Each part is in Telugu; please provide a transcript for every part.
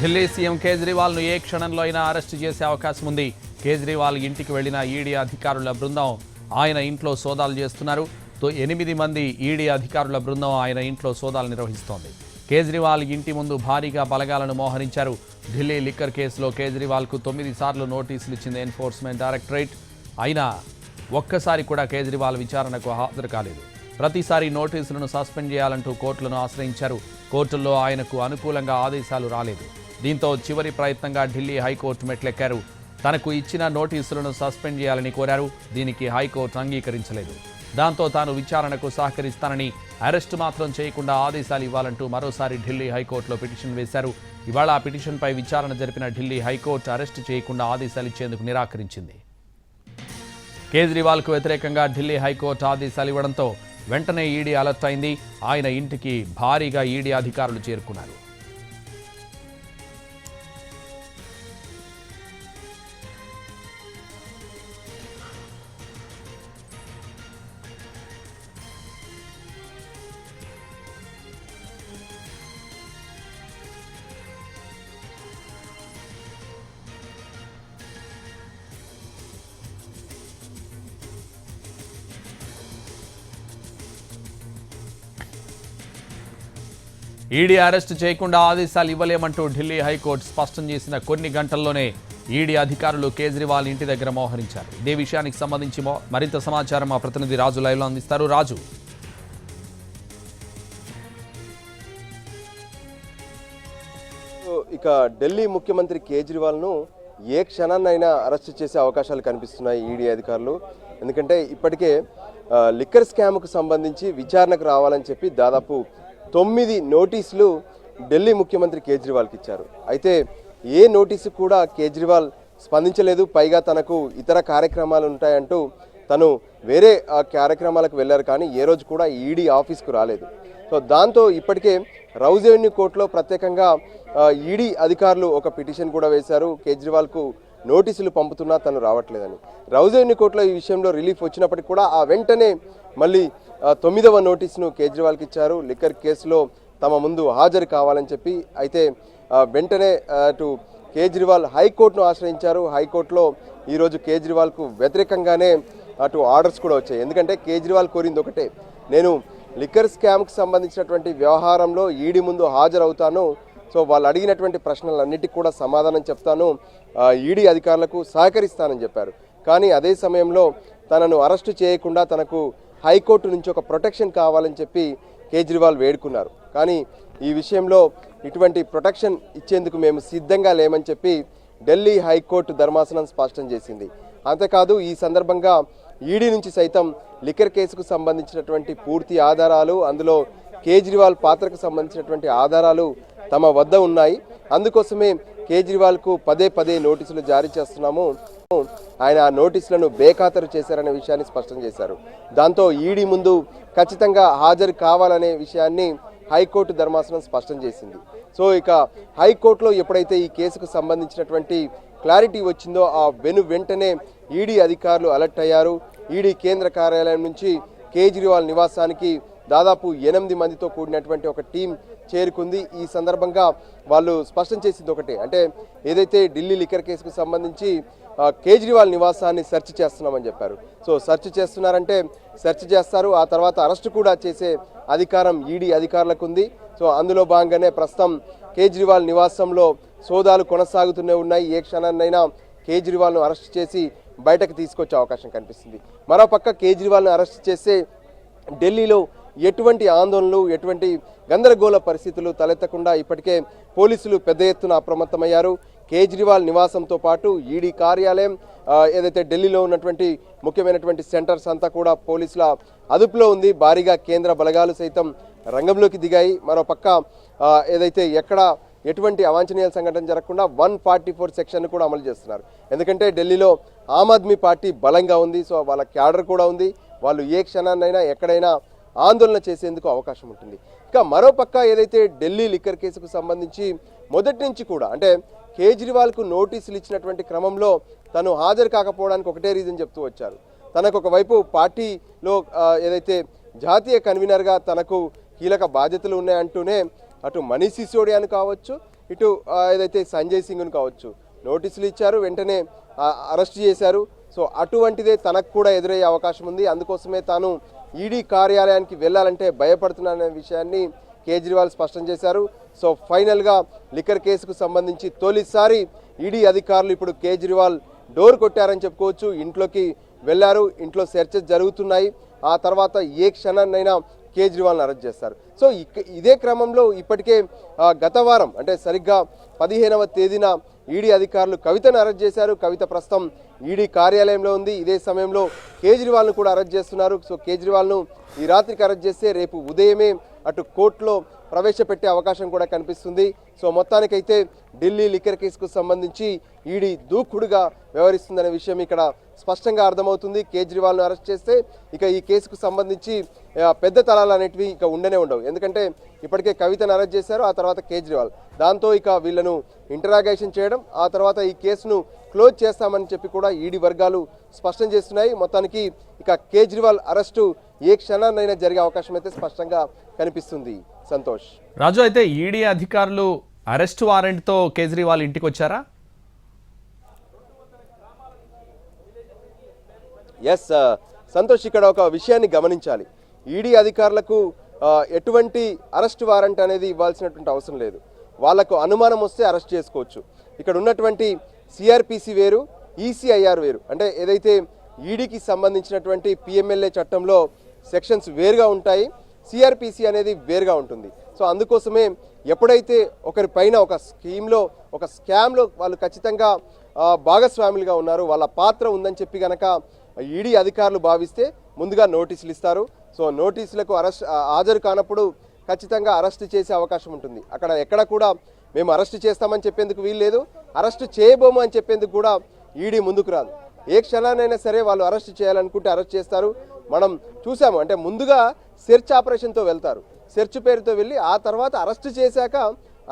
ఢిల్లీ సీఎం కేజ్రీవాల్ను ఏ క్షణంలో అయినా అరెస్టు చేసే అవకాశం ఉంది. కేజ్రీవాల్ ఇంటికి వెళ్ళిన ఈడీ అధికారుల బృందం ఆయన ఇంట్లో సోదాలు చేస్తున్నారు. తో ఎనిమిది మంది ఈడీ అధికారుల బృందం ఆయన ఇంట్లో సోదాలు నిర్వహిస్తోంది. కేజ్రీవాల్ ఇంటి ముందు భారీగా బలగాలను మోహరించారు. ఢిల్లీ లిక్కర్ కేసులో కేజ్రీవాల్కు తొమ్మిది సార్లు నోటీసులు ఇచ్చింది ఎన్ఫోర్స్మెంట్ డైరెక్టరేట్. అయినా ఒక్కసారి కూడా కేజ్రీవాల్ విచారణకు హాజరు కాలేదు. ప్రతిసారి నోటీసులను సస్పెండ్ చేయాలంటూ కోర్టులను ఆశ్రయించారు. కోర్టుల్లో ఆయనకు అనుకూలంగా ఆదేశాలు రాలేదు. దీంతో చివరి ప్రయత్నంగా ఢిల్లీ హైకోర్టు మెట్లెక్కారు. తనకు ఇచ్చిన నోటీసులను సస్పెండ్ చేయాలని కోరారు. దీనికి హైకోర్టు అంగీకరించలేదు. దాంతో తాను విచారణకు సహకరిస్తానని అరెస్టు మాత్రం చేయకుండా ఆదేశాలు ఇవ్వాలంటూ మరోసారి ఢిల్లీ హైకోర్టులో పిటిషన్ వేశారు. ఇవాళ ఆ పిటిషన్పై విచారణ జరిపిన ఢిల్లీ హైకోర్టు అరెస్టు చేయకుండా ఆదేశాలు ఇచ్చేందుకు నిరాకరించింది. కేజ్రీవాల్కు వ్యతిరేకంగా ఢిల్లీ హైకోర్టు ఆదేశాలు ఇవ్వడంతో వెంటనే ఈడీ అలర్ట్ అయింది. ఆయన ఇంటికి భారీగా ఈడీ అధికారులు చేరుకున్నారు. ఈడీ అరెస్టు చేయకుండా ఆదేశాలు ఇవ్వలేమంటూ ఢిల్లీ హైకోర్టు స్పష్టం చేసిన కొన్ని గంటల్లోనే ఈడీ అధికారులు కేజ్రీవాల్ ఇంటి దగ్గర మోహరించారు. ఇదే విషయానికి సంబంధించి మో- మరింత సమాచారం మా ప్రతినిధి రాజు లైవ్లో అందిస్తారు. రాజు. ఇక ఢిల్లీ ముఖ్యమంత్రి కేజ్రీవాల్ను ఏ క్షణాన్నైనా అరెస్ట్ చేసే అవకాశాలు కనిపిస్తున్నాయి ఈడీ అధికారులు. ఎందుకంటే ఇప్పటికే లిక్కర్ స్కామ్కు సంబంధించి విచారణకు రావాలని చెప్పి దాదాపు తొమ్మిది నోటీసులు ఢిల్లీ ముఖ్యమంత్రి కేజ్రీవాల్కి ఇచ్చారు. అయితే ఏ నోటీసు కూడా కేజ్రీవాల్ స్పందించలేదు. పైగా తనకు ఇతర కార్యక్రమాలు ఉంటాయంటూ తను వేరే కార్యక్రమాలకు వెళ్ళారు కానీ ఏ రోజు కూడా ఈడీ ఆఫీస్కు రాలేదు. సో దాంతో ఇప్పటికే రౌజ్ రెవెన్యూ కోర్టులో ప్రత్యేకంగా ఈడీ అధికారులు ఒక పిటిషన్ కూడా వేశారు. కేజ్రీవాల్కు నోటీసులు పంపుతున్నా తను రావట్లేదని. రౌజ్ రెవెన్యూ కోర్టులో ఈ విషయంలో రిలీఫ్ వచ్చినప్పటికీ కూడా ఆ వెంటనే మళ్ళీ తొమ్మిదవ నోటీసును కేజ్రీవాల్కి ఇచ్చారు. లిక్కర్ కేసులో తమ ముందు హాజరు కావాలని చెప్పి అయితే వెంటనే అటు కేజ్రీవాల్ హైకోర్టును ఆశ్రయించారు. హైకోర్టులో ఈరోజు కేజ్రీవాల్కు వ్యతిరేకంగానే అటు ఆర్డర్స్ కూడా వచ్చాయి. ఎందుకంటే కేజ్రీవాల్ కోరింది ఒకటే. నేను లిక్కర్ స్కామ్కి సంబంధించినటువంటి వ్యవహారంలో ఈడీ ముందు హాజరవుతాను. సో వాళ్ళు అడిగినటువంటి ప్రశ్నలన్నిటికీ కూడా సమాధానం చెప్తాను. ఈడీ అధికారులకు సహకరిస్తానని చెప్పారు. కానీ అదే సమయంలో తనను అరెస్టు చేయకుండా తనకు హైకోర్టు నుంచి ఒక ప్రొటెక్షన్ కావాలని చెప్పి కేజ్రీవాల్ వేడుకున్నారు. కానీ ఈ విషయంలో ఇటువంటి ప్రొటెక్షన్ ఇచ్చేందుకు మేము సిద్ధంగా లేమని చెప్పి ఢిల్లీ హైకోర్టు ధర్మాసనం స్పష్టం చేసింది. అంతేకాదు ఈ సందర్భంగా ఈడీ నుంచి సైతం లిక్కర్ కేసుకు సంబంధించినటువంటి పూర్తి ఆధారాలు అందులో కేజ్రీవాల్ పాత్రకు సంబంధించినటువంటి ఆధారాలు తమ వద్ద ఉన్నాయి. అందుకోసమే కేజ్రీవాల్కు పదే పదే నోటీసులు జారీ చేస్తున్నాము. ఆయన ఆ నోటీసులను బేఖాతరు చేశారనే విషయాన్ని స్పష్టం చేశారు. దాంతో ఈడీ ముందు ఖచ్చితంగా హాజరు కావాలనే విషయాన్ని హైకోర్టు ధర్మాసనం స్పష్టం చేసింది. సో ఇక హైకోర్టులో ఎప్పుడైతే ఈ కేసుకు సంబంధించినటువంటి క్లారిటీ వచ్చిందో ఆ వెను వెంటనే ఈడీ అధికారులు అలర్ట్ అయ్యారు. ఈడీ కేంద్ర కార్యాలయం నుంచి కేజ్రీవాల్ నివాసానికి దాదాపు ఎనిమిది మందితో కూడినటువంటి ఒక టీం చేరుకుంది. ఈ సందర్భంగా వాళ్ళు స్పష్టం చేసింది ఒకటే. అంటే ఏదైతే ఢిల్లీ లిక్కర్ కేసుకు సంబంధించి కేజ్రీవాల్ నివాసాన్ని సెర్చ్ చేస్తున్నామని చెప్పారు. సో సెర్చ్ చేస్తున్నారంటే సెర్చ్ చేస్తారు. ఆ తర్వాత అరెస్ట్ కూడా చేసే అధికారం ఈడీ అధికారులకు ఉంది సో అందులో భాగంగానే ప్రస్తుతం కేజ్రీవాల్ నివాసంలో సోదాలు కొనసాగుతూనే ఉన్నాయి. ఏ క్షణాన్నైనా కేజ్రీవాల్ను అరెస్ట్ చేసి బయటకు తీసుకొచ్చే అవకాశం కనిపిస్తుంది. మరోపక్క కేజ్రీవాల్ను అరెస్ట్ చేస్తే ఢిల్లీలో ఎటువంటి ఆందోళనలు ఎటువంటి గందరగోళ పరిస్థితులు తలెత్తకుండా ఇప్పటికే పోలీసులు పెద్ద ఎత్తున అప్రమత్తమయ్యారు. కేజ్రీవాల్ నివాసంతో పాటు ఈడీ కార్యాలయం ఏదైతే ఢిల్లీలో ఉన్నటువంటి ముఖ్యమైనటువంటి సెంటర్స్ అంతా కూడా పోలీసుల అదుపులో ఉంది. భారీగా కేంద్ర బలగాలు సైతం రంగంలోకి దిగాయి. మరోపక్క ఏదైతే ఎక్కడ ఎటువంటి అవాంఛనీయ సంఘటన జరగకుండా వన్ ఫార్టీ ఫోర్ సెక్షన్ కూడా అమలు చేస్తున్నారు. ఎందుకంటే ఢిల్లీలో ఆమ్ ఆద్మీ పార్టీ బలంగా ఉంది. సో వాళ్ళ క్యాడర్ కూడా ఉంది. వాళ్ళు ఏ క్షణాన్నైనా ఎక్కడైనా ఆందోళన చేసేందుకు అవకాశం ఉంటుంది. ఇక మరోపక్క ఏదైతే ఢిల్లీ లిక్కర్ కేసుకు సంబంధించి మొదటి నుంచి కూడా అంటే కేజ్రీవాల్కు నోటీసులు ఇచ్చినటువంటి క్రమంలో తను హాజరు కాకపోవడానికి ఒకటే రీజన్ చెప్తూ వచ్చారు. తనకు ఒకవైపు పార్టీలో ఏదైతే జాతీయ కన్వీనర్గా తనకు కీలక బాధ్యతలు ఉన్నాయంటూనే అటు మనీష్ సిసోడియాను కావచ్చు ఇటు ఏదైతే సంజయ్ సింగ్ను కావచ్చు నోటీసులు ఇచ్చారు వెంటనే అరెస్ట్ చేశారు. సో అటువంటిదే తనకు కూడా ఎదురయ్యే అవకాశం ఉంది. అందుకోసమే తాను ఈడీ కార్యాలయానికి వెళ్ళాలంటే భయపడుతున్నాననే విషయాన్ని కేజ్రీవాల్ స్పష్టం చేశారు. సో ఫైనల్గా లిక్కర్ కేసుకు సంబంధించి తొలిసారి ఈడీ అధికారులు ఇప్పుడు కేజ్రీవాల్ డోర్ కొట్టారని చెప్పుకోవచ్చు. ఇంట్లోకి వెళ్ళారు. ఇంట్లో సెర్చెస్ జరుగుతున్నాయి. ఆ తర్వాత ఏ క్షణాన్నైనా కేజ్రీవాల్ని అరెస్ట్ చేస్తారు. సో ఇదే క్రమంలో ఇప్పటికే గత వారం అంటే సరిగ్గా పదిహేనవ తేదీన ఈడీ అధికారులు కవితను అరెస్ట్ చేశారు. కవిత ప్రస్తుతం ఈడీ కార్యాలయంలో ఉంది. ఇదే సమయంలో కేజ్రీవాల్ను కూడా అరెస్ట్ చేస్తున్నారు. సో కేజ్రీవాల్ను ఈ రాత్రికి అరెస్ట్ చేస్తే రేపు ఉదయమే అటు కోర్టులో ప్రవేశపెట్టే అవకాశం కూడా కనిపిస్తుంది. సో మొత్తానికైతే ఢిల్లీ లిక్కర్ కేసుకు సంబంధించి ఈడీ దూకుడుగా వ్యవహరిస్తుందనే విషయం ఇక్కడ స్పష్టంగా అర్థమవుతుంది. కేజ్రీవాల్ను అరెస్ట్ చేస్తే ఇక ఈ కేసుకు సంబంధించి పెద్ద తలాలు అనేటివి ఇక ఉండనే ఉండవు. ఎందుకంటే ఇప్పటికే కవితను అరెస్ట్ చేశారు ఆ తర్వాత కేజ్రీవాల్. దాంతో ఇక వీళ్ళను ఇంటరాగేషన్ చేయడం ఆ తర్వాత ఈ కేసును క్లోజ్ చేస్తామని చెప్పి కూడా ఈడీ వర్గాలు స్పష్టం చేస్తున్నాయి. మొత్తానికి ఇక కేజ్రీవాల్ అరెస్టు ఏ క్షణాన్నైనా జరిగే అవకాశం అయితే స్పష్టంగా కనిపిస్తుంది. సంతోష్. రాజు అయితే ఈడీ అధికారులు అరెస్ట్ వారెంట్తో కేజ్రీవాల్ ఇంటికి వచ్చారా ఎస్ సంతోష్ ఇక్కడ ఒక విషయాన్ని గమనించాలి. ఈడీ అధికారులకు ఎటువంటి అరెస్ట్ వారెంట్ అనేది ఇవ్వాల్సినటువంటి అవసరం లేదు. వాళ్ళకు అనుమానం వస్తే అరెస్ట్ చేసుకోవచ్చు. ఇక్కడ ఉన్నటువంటి సిఆర్పిసి వేరు ఈసీఐఆర్ వేరు. అంటే ఏదైతే ఈడీకి సంబంధించినటువంటి పిఎంఎల్ఏ చట్టంలో సెక్షన్స్ వేరుగా ఉంటాయి సిఆర్పిసి అనేది వేరుగా ఉంటుంది. సో అందుకోసమే ఎప్పుడైతే ఒకరి పైన ఒక స్కీమ్లో ఒక స్కామ్లో వాళ్ళు ఖచ్చితంగా భాగస్వాములుగా ఉన్నారు వాళ్ళ పాత్ర ఉందని చెప్పి కనుక ఈడీ అధికారులు భావిస్తే ముందుగా నోటీసులు ఇస్తారు. సో నోటీసులకు అరెస్ట్ హాజరు కానప్పుడు ఖచ్చితంగా అరెస్ట్ చేసే అవకాశం ఉంటుంది. అక్కడ ఎక్కడ కూడా మేము అరెస్ట్ చేస్తామని చెప్పేందుకు వీలు లేదు. అరెస్ట్ చేయబోము అని చెప్పేందుకు కూడా ఈడీ ముందుకు రాదు. ఏ క్షణానైనా సరే వాళ్ళు అరెస్ట్ చేయాలనుకుంటే అరెస్ట్ చేస్తారు. మనం చూసాము అంటే ముందుగా సెర్చ్ ఆపరేషన్తో వెళ్తారు. సెర్చ్ పేరుతో వెళ్ళి ఆ తర్వాత అరెస్ట్ చేశాక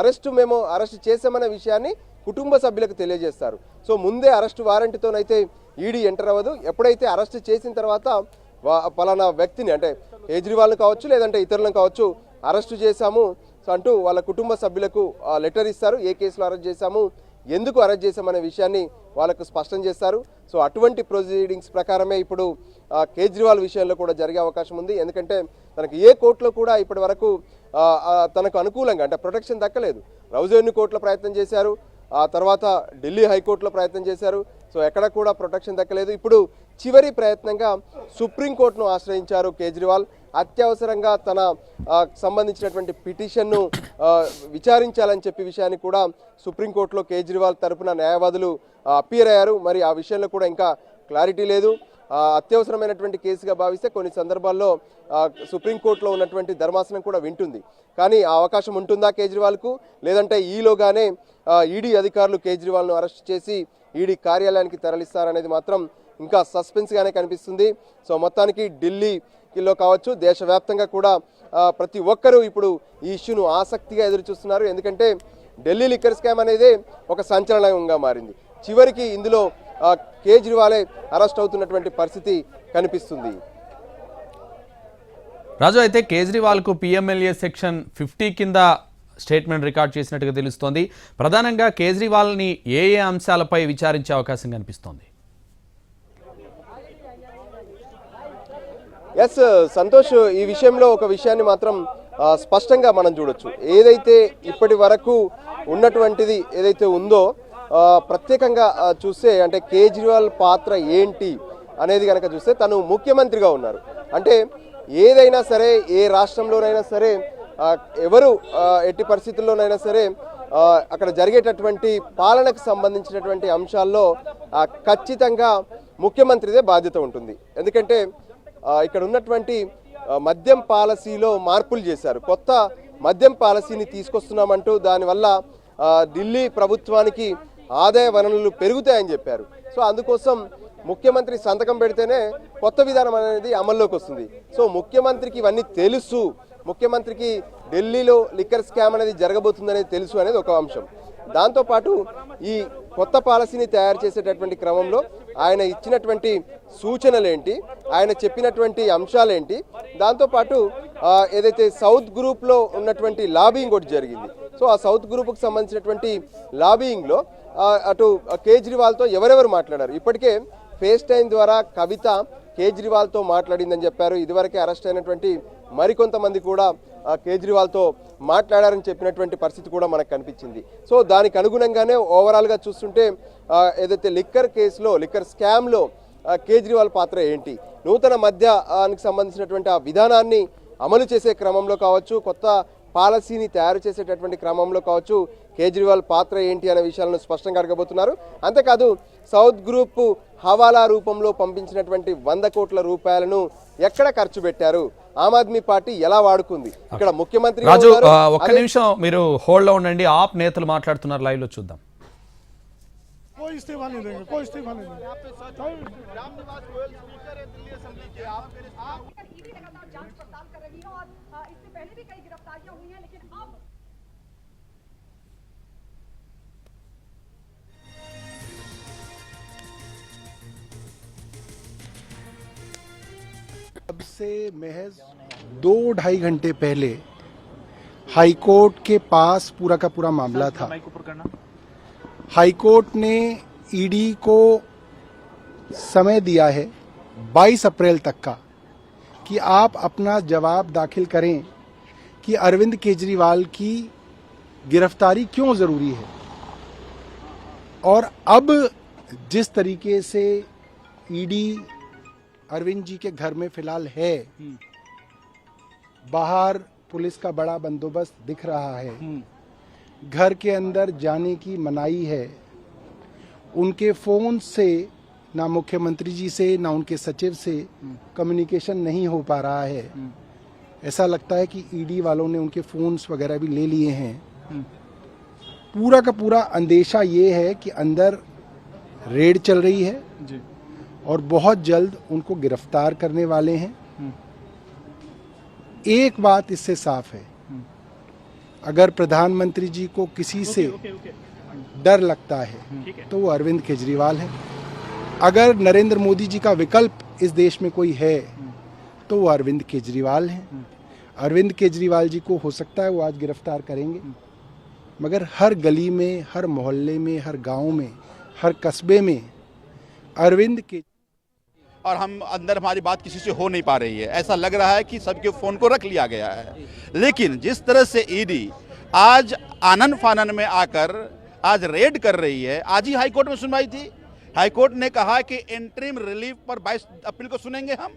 అరెస్ట్ మేము అరెస్ట్ చేసామనే విషయాన్ని కుటుంబ సభ్యులకు తెలియజేస్తారు. సో ముందే అరెస్ట్ వారెంట్తోనైతే ఈడీ ఎంటర్ అవ్వదు. ఎప్పుడైతే అరెస్ట్ చేసిన తర్వాత పలానా వ్యక్తిని అంటే కేజ్రీవాల్ని కావచ్చు లేదంటే ఇతరులను కావచ్చు అరెస్టు చేశాము అంటూ వాళ్ళ కుటుంబ సభ్యులకు లెటర్ ఇస్తారు. ఏ కేసులో అరెస్ట్ చేశాము ఎందుకు అరెస్ట్ చేశామనే విషయాన్ని వాళ్ళకు స్పష్టం చేస్తారు. సో అటువంటి ప్రొసీడింగ్స్ ప్రకారమే ఇప్పుడు కేజ్రీవాల్ విషయంలో కూడా జరిగే అవకాశం ఉంది. ఎందుకంటే తనకు ఏ కోర్టులో కూడా ఇప్పటి వరకు తనకు అనుకూలంగా అంటే ప్రొటెక్షన్ దక్కలేదు. రౌజోని కోర్టులో ప్రయత్నం చేశారు. ఆ తర్వాత ఢిల్లీ హైకోర్టులో ప్రయత్నం చేశారు. సో ఎక్కడ కూడా ప్రొటెక్షన్ దక్కలేదు. ఇప్పుడు చివరి ప్రయత్నంగా సుప్రీంకోర్టును ఆశ్రయించారు కేజ్రీవాల్. అత్యవసరంగా తన సంబంధించినటువంటి పిటిషన్ను విచారించాలని చెప్పి విషయాన్ని కూడా సుప్రీంకోర్టులో కేజ్రీవాల్ తరపున న్యాయవాదులు అప్పీర్ అయ్యారు మరి ఆ విషయంలో కూడా ఇంకా క్లారిటీ లేదు. అత్యవసరమైనటువంటి కేసుగా భావిస్తే కొన్ని సందర్భాల్లో సుప్రీంకోర్టులో ఉన్నటువంటి ధర్మాసనం కూడా వింటుంది. కానీ ఆ అవకాశం ఉంటుందా కేజ్రీవాల్కు? లేదంటే ఈలోగానే ఈడీ అధికారులు కేజ్రీవాల్ను అరెస్ట్ చేసి ఈడీ కార్యాలయానికి తరలిస్తారనేది మాత్రం ఇంకా సస్పెన్స్గానే కనిపిస్తుంది. సో మొత్తానికి ఢిల్లీలో కావచ్చు దేశవ్యాప్తంగా కూడా ప్రతి ఒక్కరూ ఇప్పుడు ఈ ఇష్యూను ఆసక్తిగా ఎదురు చూస్తున్నారు ఎందుకంటే ఢిల్లీ లిక్కర్ స్కామ్ అనేది ఒక సంచలనంగా మారింది. చివరికి ఇందులో కేజ్రీవాలే అరెస్ట్ అవుతున్నటువంటి పరిస్థితి కనిపిస్తుంది. రాజు అయితే కేజ్రీవాల్కు పిఎంఎల్ఏ సెక్షన్ ఫిఫ్టీ కింద స్టేట్మెంట్ రికార్డ్ చేసినట్టుగా తెలుస్తోంది. ప్రధానంగా కేజ్రీవాల్ని ఏ ఏ అంశాలపై విచారించే అవకాశం కనిపిస్తోంది. ఎస్ సంతోష్ ఈ విషయంలో ఒక విషయాన్ని మాత్రం స్పష్టంగా మనం చూడొచ్చు. ఏదైతే ఇప్పటి వరకు ఉన్నటువంటిది ఏదైతే ఉందో ప్రత్యేకంగా చూస్తే అంటే కేజ్రీవాల్ పాత్ర ఏంటి అనేది కనుక చూస్తే తను ముఖ్యమంత్రిగా ఉన్నారు. అంటే ఏదైనా సరే ఏ రాష్ట్రంలోనైనా సరే ఎవరు ఎట్టి పరిస్థితుల్లోనైనా సరే అక్కడ జరిగేటటువంటి పాలనకు సంబంధించినటువంటి అంశాల్లో ఖచ్చితంగా ముఖ్యమంత్రిదే బాధ్యత ఉంటుంది. ఎందుకంటే ఇక్కడ ఉన్నటువంటి మద్యం పాలసీలో మార్పులు చేశారు. కొత్త మద్యం పాలసీని తీసుకొస్తున్నామంటూ దానివల్ల ఢిల్లీ ప్రభుత్వానికి ఆదాయ వనరులు పెరుగుతాయని చెప్పారు. సో అందుకోసం ముఖ్యమంత్రి సంతకం పెడితేనే కొత్త విధానం అనేది అమల్లోకి వస్తుంది. సో ముఖ్యమంత్రికి ఇవన్నీ తెలుసు. ముఖ్యమంత్రికి ఢిల్లీలో లిక్కర్ స్కామ్ అనేది జరగబోతుందనేది తెలుసు అనేది ఒక అంశం. దాంతోపాటు ఈ కొత్త పాలసీని తయారు చేసేటటువంటి క్రమంలో ఆయన ఇచ్చినటువంటి సూచనలు ఏంటి ఆయన చెప్పినటువంటి అంశాలేంటి? దాంతోపాటు ఏదైతే సౌత్ గ్రూప్లో ఉన్నటువంటి లాబింగ్ ఒకటి జరిగింది. సో ఆ సౌత్ గ్రూప్కి సంబంధించినటువంటి లాబింగ్లో అటు కేజ్రీవాల్తో ఎవరెవరు మాట్లాడారు? ఇప్పటికే ఫేస్ టైం ద్వారా కవిత కేజ్రీవాల్తో మాట్లాడిందని చెప్పారు. ఇదివరకే అరెస్ట్ అయినటువంటి మరికొంతమంది కూడా కేజ్రీవాల్తో మాట్లాడారని చెప్పినటువంటి పరిస్థితి కూడా మనకు కనిపించింది. సో దానికి అనుగుణంగానే ఓవరాల్గా చూస్తుంటే ఏదైతే లిక్కర్ కేసులో లిక్కర్ స్కామ్లో కేజ్రీవాల్ పాత్ర ఏంటి? నూతన మద్యానికి సంబంధించినటువంటి ఆ విధానాన్ని అమలు చేసే క్రమంలో కావచ్చు కొత్త పాలసీని తయారు చేసేటటువంటి క్రమంలో కావచ్చు కేజ్రీవాల్ పాత్ర ఏంటి అనే విషయాలను స్పష్టంగా అడగబోతున్నారు అంతేకాదు సౌత్ గ్రూప్ హవాలా రూపంలో పంపించినటువంటి వంద కోట్ల రూపాయలను ఎక్కడ ఖర్చు పెట్టారు ఆమ్ ఆద్మీ పార్టీ ఎలా వాడుకుంది ఇక్కడ ముఖ్యమంత్రి రాజు ఉన్నారు. ఆ, ఒక్క అదే- నిమిషం మీరు హోల్డ్ లో ఉండండి ఆప్ నేతలు మాట్లాడుతున్నారు లైవ్ లో చూద్దాం कोई इस्तीफा नहीं देंगे कोई इस्तीफा नहीं देंगे अब से महज दो ढाई घंटे पहले हाईकोर्ट के पास पूरा का पूरा मामला था। हाईकोर्ट ने ईडी को समय दिया है 22 अप्रैल तक का कि आप अपना जवाब दाखिल करें कि अरविंद केजरीवाल की गिरफ्तारी क्यों ज़रूरी है। और अब जिस तरीके से ईडी अरविंद जी के घर में फ़िलहाल है। बाहर पुलिस का बड़ा बंदोबस्त दिख रहा है। घर के अंदर जाने की मनाही है। उनके फ़ोन से ना मुख्यमंत्री जी से ना उनके सचिव से कम्युनिकेशन नहीं हो पा रहा है। ऐसा लगता है कि ईडी वालों ने उनके फोन्स वगैरह भी ले लिए हैं। पूरा का पूरा अंदेशा ये है कि अंदर रेड चल रही है। और बहुत जल्द उनको गिरफ़्तार करने वाले हैं। एक बात इससे साफ़ है। अगर प्रधानमंत्री जी को किसी से डर लगता है तो वो अरविंद केजरीवाल है। अगर नरेंद्र मोदी जी का विकल्प इस देश में कोई है तो वो अरविंद केजरीवाल है। अरविंद केजरीवाल जी को हो सकता है वो आज गिरफ़्तार करेंगे। मगर हर गली में हर मोहल्ले में हर गाँव में हर कस्बे में अरविंद के और हम अंदर हमारी बात किसी से हो नहीं पा रही है। ऐसा लग रहा है कि सबके फ़ोन को रख लिया गया है। लेकिन जिस तरह से ईडी आज आनंद फानन में आकर आज रेड कर रही है, आज ही हाईकोर्ट में सुनवाई थी। हाईकोर्ट ने कहा कि इंटरिम रिलीफ पर 22 अप्रैल को सुनेंगे हम।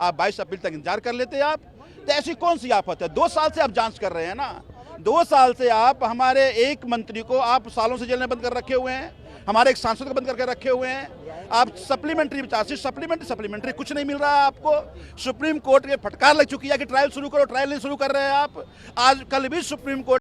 आप 22 अप्रैल तक इंतज़ार कर लेते आप। तो ऐसी कौन सी आफत है? दो साल से आप जाँच कर रहे हैं ना। दो साल से आप हमारे एक मंत्री को आप सालों से जेल में बंद कर रखे हुए हैं। हमारे एक सांसद को बंद करके रखे हुए हैं। आप सप्लीमेंट्री चार्जशीट सप्लीमेंट्री सप्लीमेंट्री कुछ नहीं मिल रहा है आपको। सुप्रीम कोर्ट के फटकार लग चुकी है कि ट्रायल शुरू करो ट्रायल नहीं शुरू कर रहे हैं आप। आज, कल भी सुप्रीम कोर्ट